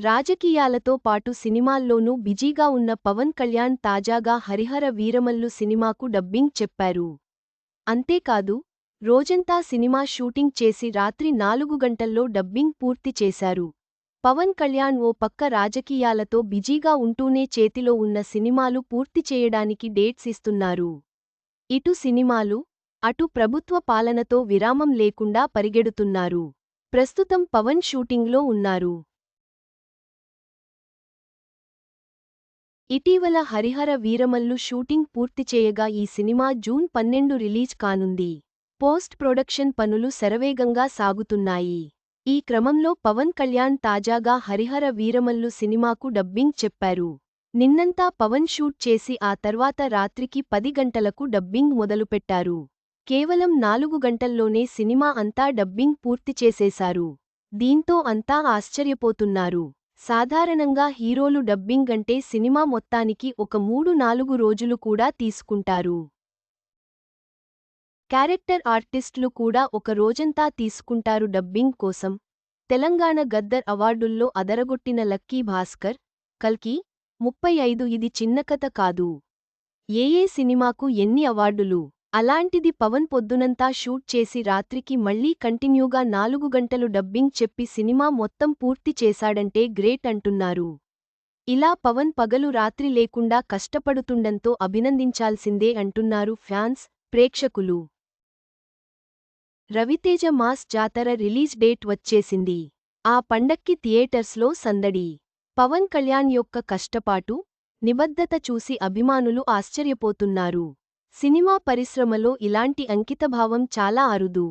రాజకీయాలతో పాటు సినిమాల్లోనూ బిజీగా ఉన్న పవన్ కళ్యాణ్ తాజాగా హరిహర వీరమల్లు సినిమాకు డబ్బింగ్ చెప్పారు. అంతేకాదు రోజంతా సినిమా షూటింగ్ చేసి రాత్రి నాలుగు గంటల్లో డబ్బింగ్ పూర్తి చేశారు. పవన్ కళ్యాణ్ ఓ పక్క రాజకీయాలతో బిజీగా ఉంటూనే చేతిలో ఉన్న సినిమాలు పూర్తి చేయడానికి డేట్స్ ఇస్తున్నారు. ఇటు సినిమాలు అటు ప్రభుత్వ పాలనతో విరామం లేకుండా పరిగెడుతున్నారు. ప్రస్తుతం పవన్ షూటింగ్లో ఉన్నారు. ఇటీవల హరిహర వీరమల్లు షూటింగ్ పూర్తి చేయగా ఈ సినిమా జూన్ పన్నెండు రిలీజ్ కానుంది. పోస్ట్ ప్రొడక్షన్ పనులు శరవేగంగా సాగుతున్నాయి. ఈ క్రమంలో పవన్ కళ్యాణ్ తాజాగా హరిహర వీరమల్లు సినిమాకు డబ్బింగ్ చెప్పారు. నిన్నంతా పవన్ షూట్ చేసి ఆ తర్వాత రాత్రికి పది గంటలకు డబ్బింగ్ మొదలుపెట్టారు. కేవలం నాలుగు గంటల్లోనే సినిమా అంతా డబ్బింగ్ పూర్తి చేసేశారు. దీంతో అంతా ఆశ్చర్యపోతున్నారు. సాధారణంగా హీరోలు డబ్బింగ్ అంటే సినిమా మొత్తానికి ఒక మూడు నాలుగు రోజులు కూడా తీసుకుంటారు. క్యారెక్టర్ ఆర్టిస్టులు కూడా ఒక రోజంతా తీసుకుంటారు డబ్బింగ్ కోసం. తెలంగాణ గద్దర్ అవార్డుల్లో అదరగొట్టిన లక్కీ భాస్కర్ కల్కి ముప్పై ఐదు ఇది చిన్నకథ కాదు. ఏ ఏ సినిమాకు ఎన్ని అవార్డులు? అలాంటిది పవన్ పొద్దునంతా షూట్ చేసి రాత్రికి మళ్ళీ కంటిన్యూగా నాలుగు గంటలు డబ్బింగ్ చెప్పి సినిమా మొత్తం పూర్తి చేశాడంటే గ్రేట్ అంటున్నారు. ఇలా పవన్ పగలు రాత్రి లేకుండా కష్టపడుతుండంతో అభినందించాల్సిందే అంటున్నారు ఫ్యాన్స్ ప్రేక్షకులు. Raviteja mass Jathara release date వచ్చేసింది. ఆ పండక్కి థియేటర్స్లో సందడి. పవన్ కళ్యాణ్ యొక్క కష్టపాటు నిబద్ధత చూసి అభిమానులు ఆశ్చర్యపోతున్నారు. సినిమా పరిశ్రమలో ఇలాంటి అంకితభావం చాలా అరుదు.